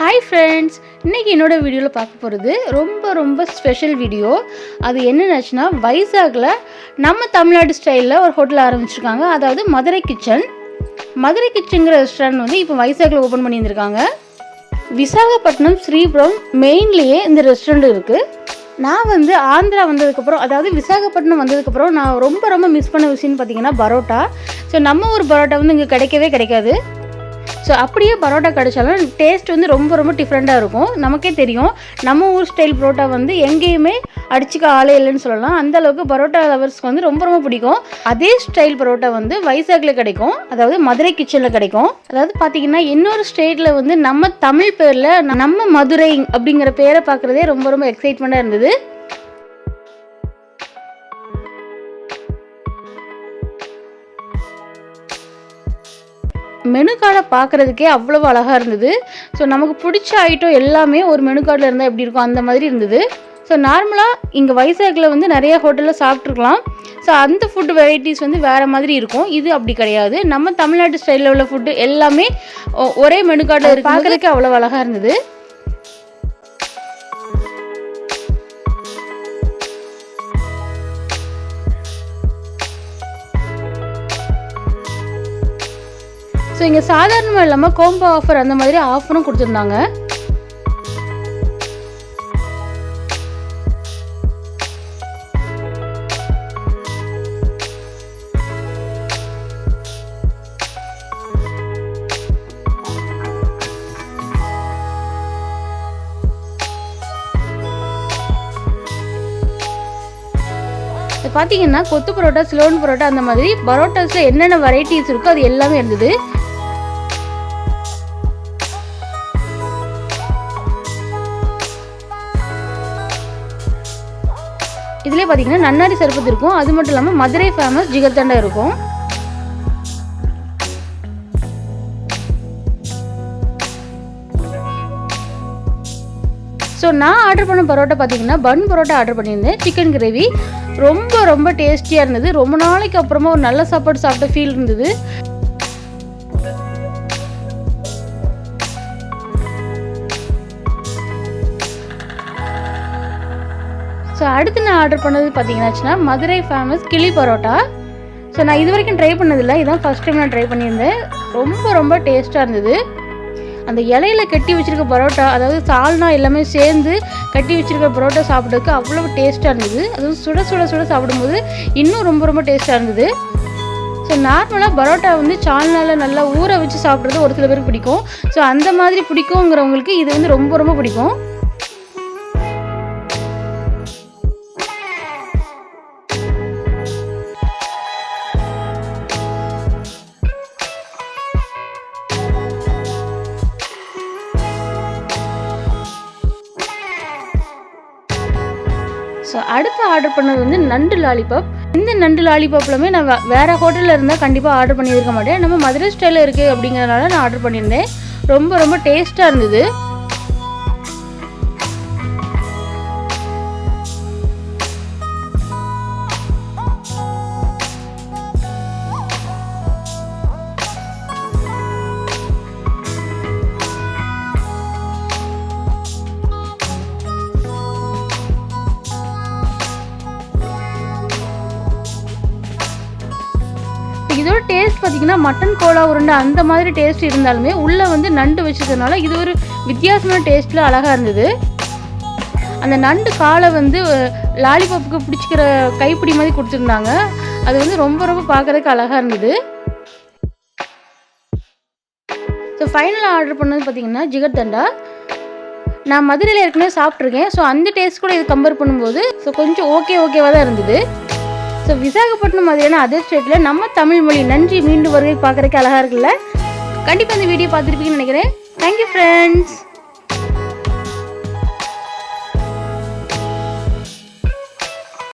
Hi friends இன்றைக்கி என்னோட வீடியோவில் பார்க்க போகிறது ரொம்ப ரொம்ப ஸ்பெஷல் வீடியோ அது என்னென்னாச்சுன்னா வைசாகில் நம்ம தமிழ்நாடு ஸ்டைலில் ஒரு ஹோட்டல் ஆரம்பிச்சிருக்காங்க. அதாவது மதுரை கிச்சன் மதுரை கிச்சனுங்கிற ரெஸ்டாரண்ட் வந்து இப்போ வைசாகில் ஓப்பன் பண்ணியிருந்திருக்காங்க. விசாகப்பட்டினம் ஸ்ரீபுரம் மெயின்லேயே இந்த ரெஸ்டாரண்ட் இருக்குது நான் வந்து ஆந்திரா வந்ததுக்கப்புறம் அதாவது விசாகப்பட்டினம் வந்ததுக்கப்புறம் நான் ரொம்ப ரொம்ப மிஸ் பண்ண விஷயம்னு பார்த்தீங்கன்னா பரோட்டா. ஸோ நம்ம ஊர் பரோட்டா வந்து இங்கே கிடைக்கவே கிடைக்காது. ஸோ அப்படியே பரோட்டா கிடைச்சாலும் டேஸ்ட் வந்து ரொம்ப ரொம்ப டிஃப்ரெண்ட்டாக இருக்கும். நமக்கே தெரியும். நம்ம ஊர் ஸ்டைல் பரோட்டா வந்து எங்கேயுமே அடிச்சுக்க ஆளே இல்லைன்னு சொல்லலாம். அந்த அளவுக்கு பரோட்டா லவர்ஸ்க்கு வந்து ரொம்ப ரொம்ப பிடிக்கும். அதே ஸ்டைல் பரோட்டா வந்து வைசாகில் கிடைக்கும். அதாவது மதுரை கிச்சனில் கிடைக்கும். அதாவது பார்த்தீங்கன்னா இன்னொரு ஸ்டேட்டில் வந்து நம்ம தமிழ் பேரில் நம்ம மதுரை அப்படிங்கிற பேரை பார்க்குறதே ரொம்ப ரொம்ப எக்ஸைட்மெண்ட்டாக இருந்தது. மெனு கார்டை பார்க்குறதுக்கே அவ்வளோ அழகாக இருந்தது. ஸோ நமக்கு பிடிச்ச ஐட்டம் எல்லாமே ஒரு மெனு கார்டில் இருந்தால் எப்படி இருக்கும்? அந்த மாதிரி இருந்தது. ஸோ நார்மலாக இங்கே வைசாகில் வந்து நிறைய ஹோட்டலில் சாப்பிட்ருக்கலாம் ஸோ அந்த ஃபுட் வெரைட்டிஸ் வந்து வேறு மாதிரி இருக்கும். இது அப்படி கிடையாது. நம்ம தமிழ்நாட்டு ஸ்டைலில் உள்ள ஃபுட்டு எல்லாமே ஒரே மெனு கார்டில் பார்க்குறதுக்கு அவ்வளோ அழகாக இருந்தது. ஸோ இங்கே சாதாரணமாக இல்லாமல் கோம்போ ஆஃபர் அந்த மாதிரி ஆஃபரும் கொடுத்துருந்தாங்க. பார்த்தீங்கன்னா கொத்து பரோட்டா சிலோன் பரோட்டா அந்த மாதிரி பரோட்டாஸில் என்னென்ன வெரைட்டிஸ் இருக்கோ அது எல்லாமே இருந்தது. இதுலேயே பார்த்தீங்கன்னா நன்னாரி சர்பத் இருக்கும். அது மட்டும் இல்லாமல் மதுரை ஃபேமஸ் ஜிகர்தண்டை இருக்கும். ஸோ நான் ஆர்டர் பண்ண பரோட்டா பார்த்தீங்கன்னா பன் பரோட்டா ஆர்டர் பண்ணியிருந்தேன். சிக்கன் கிரேவி ரொம்ப ரொம்ப டேஸ்டியாக இருந்தது. ரொம்ப நாளைக்கு அப்புறமா ஒரு நல்ல சாப்பாடு சாப்பிட்ட ஃபீல் இருந்தது. அடுத்து நான் ஆர்டர் பண்ணது பார்த்தீங்கன்னாச்சுன்னா மதுரை ஃபேமஸ் கிளி பரோட்டா. ஸோ நான் இது வரைக்கும் ட்ரை பண்ணதில்லை. இதான் ஃபஸ்ட் டைம் நான் ட்ரை பண்ணியிருந்தேன். ரொம்ப ரொம்ப டேஸ்ட்டாக இருந்தது. அந்த இலையில கட்டி வச்சிருக்க பரோட்டா அதாவது சால்னா எல்லாமே சேர்ந்து கட்டி வச்சிருக்க பரோட்டா சாப்பிட்றதுக்கு அவ்வளோ டேஸ்ட்டாக இருந்தது. அதுவும் சுட சுட சுட சாப்பிடும்போது இன்னும் ரொம்ப ரொம்ப டேஸ்ட்டாக இருந்தது. ஸோ நார்மலாக பரோட்டா வந்து சால்னால நல்லா ஊற வச்சு சாப்பிட்றது ஒரு சில பேருக்கு பிடிக்கும். ஸோ அந்த மாதிரி பிடிக்குங்கிறவங்களுக்கு இது வந்து ரொம்ப ரொம்ப பிடிக்கும். ஸோ அடுத்து ஆர்டர் பண்ணது வந்து நண்டு லாலிபாப் இந்த நண்டு லாலிபாப்லுமே நான் வேறு ஹோட்டலில் இருந்தால் கண்டிப்பாக ஆர்டர் பண்ணியிருக்க மாட்டேன். நம்ம மதுரை ஸ்டைலில் இருக்குது அப்படிங்கிறதுனால நான் ஆர்டர் பண்ணியிருந்தேன். ரொம்ப ரொம்ப டேஸ்ட்டாக இருந்தது. இதோட டேஸ்ட் பார்த்தீங்கன்னா மட்டன் கோலா உருண்டை அந்த மாதிரி டேஸ்ட் இருந்தாலுமே உள்ளே வந்து நண்டு வச்சதுனால இது ஒரு வித்தியாசமான டேஸ்ட்டில் அழகாக இருந்தது. அந்த நண்டு காலை வந்து லாலிபாப்புக்கு பிடிச்சிக்கிற கைப்பிடி மாதிரி கொடுத்துருந்தாங்க. அது வந்து ரொம்ப ரொம்ப பார்க்கறதுக்கு அழகாக இருந்தது. ஸோ ஃபைனலாக ஆர்டர் பண்ணது பார்த்தீங்கன்னா ஜிகர்தண்டா நான் மதுரையில் ஏற்கனவே சாப்பிட்ருக்கேன் ஸோ அந்த டேஸ்ட் கூட இது கம்பேர் பண்ணும்போது ஸோ கொஞ்சம் ஓகே ஓகேவாக தான் இருந்தது. ஸோ விசாகப்பட்டினம் மாதிரியான அதர் ஸ்டேட்டில் நம்ம தமிழ் மொழி நன்றி மீண்டும் வருகை பார்க்குறதுக்கு அழகாக இருக்குல்ல? கண்டிப்பாக இந்த வீடியோ பார்த்துருப்பீங்கன்னு நினைக்கிறேன். Thank you friends